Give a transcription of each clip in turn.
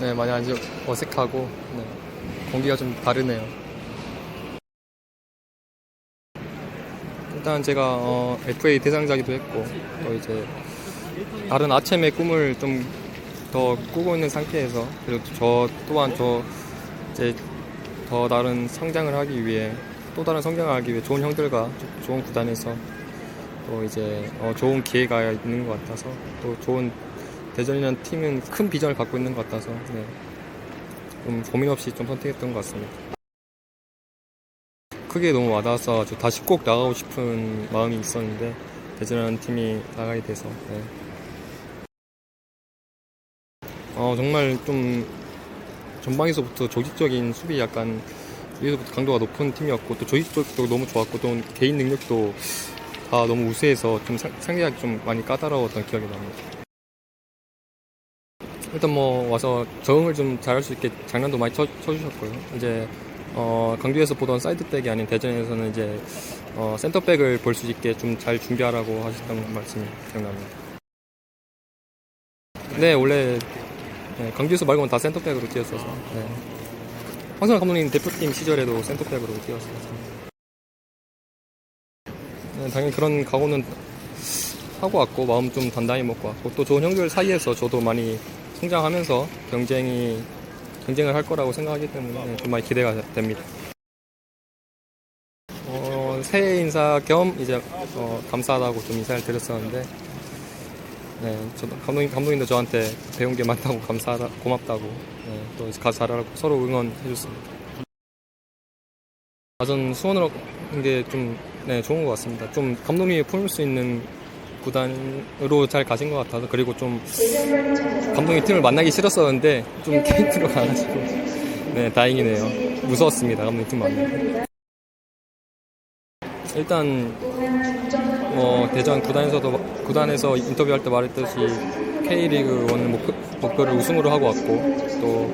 네, 많이 아주 어색하고 네, 공기가 좀 다르네요. 일단 제가 어, FA 대상자기도 했고 또 이제 다른 아침의 꿈을 좀 더 꾸고 있는 상태에서 그리고 저 또한 저 이제 더 다른 성장을 하기 위해 또 다른 성장을 하기 위해 좋은 형들과 조- 좋은 구단에서 또 이제 어, 좋은 기회가 있는 것 같아서 또 좋은 대전이라는 팀은 큰 비전을 갖고 있는 것 같아서 네. 좀 고민 없이 좀 선택했던 것 같습니다. 크게 너무 와닿아서 저 다시 꼭 나가고 싶은 마음이 있었는데 대전이라는 팀이 나가게 돼서 네. 어, 정말 좀 전방에서부터 조직적인 수비 약간 위에서부터 강도가 높은 팀이었고 또 조직적도 너무 좋았고 또 개인 능력도 다 너무 우세해서 좀 상- 상대하기 좀 많이 까다로웠던 기억이 납니다. 일단 뭐 와서 적응을 좀 잘할 수 있게 장난도 많이 쳐, 쳐주셨고요. 이제 어, 강주에서 보던 사이드백이 아닌 대전에서는 이제 어, 센터백을 볼 수 있게 좀 잘 준비하라고 하셨던 말씀이 기억납니다. 네, 원래 네, 강주에서 말고는 다 센터백으로 뛰었어서 네. 황선아 감독님 대표팀 시절에도 센터백으로 뛰었어요. 네, 당연히 그런 각오는 하고 왔고 마음 좀 단단히 먹고 왔고 또 좋은 형들 사이에서 저도 많이 성장하면서 경쟁이 경쟁을 할 거라고 생각하기 때문에 네, 좀 많이 기대가 됩니다. 어, 새해 인사 겸 이제 어, 감사하다고 좀 인사를 드렸었는데 네, 저도 감독님 감독님도 저한테 배운 게 많다고 감사하다 고맙다고 네, 또 가서 잘하라고 서로 응원해 줬습니다. 아전 수원으로 한게좀 네, 좋은 것 같습니다. 좀 감독님이 품을 수 있는 구단으로 잘 가신 것 같아서 그리고 좀 감독님 팀을 만나기 싫었었는데 좀 케이트로 가가지고 네 다행이네요. 무서웠습니다 감독님 팀 만나. 일단 뭐 대전 구단에서도 구단에서 인터뷰할 때 말했듯이 K리그 원 목표, 목표를 우승으로 하고 왔고 또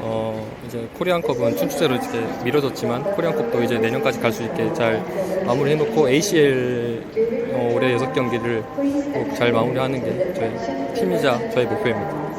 어, 이제 코리안컵은 춘추제로 이렇게 미뤄졌지만 코리안컵도 이제 내년까지 갈 수 있게 잘 마무리해놓고 ACL 어, 올해 여섯 경기를 꼭 잘 마무리하는 게 저희 팀이자 저희 목표입니다.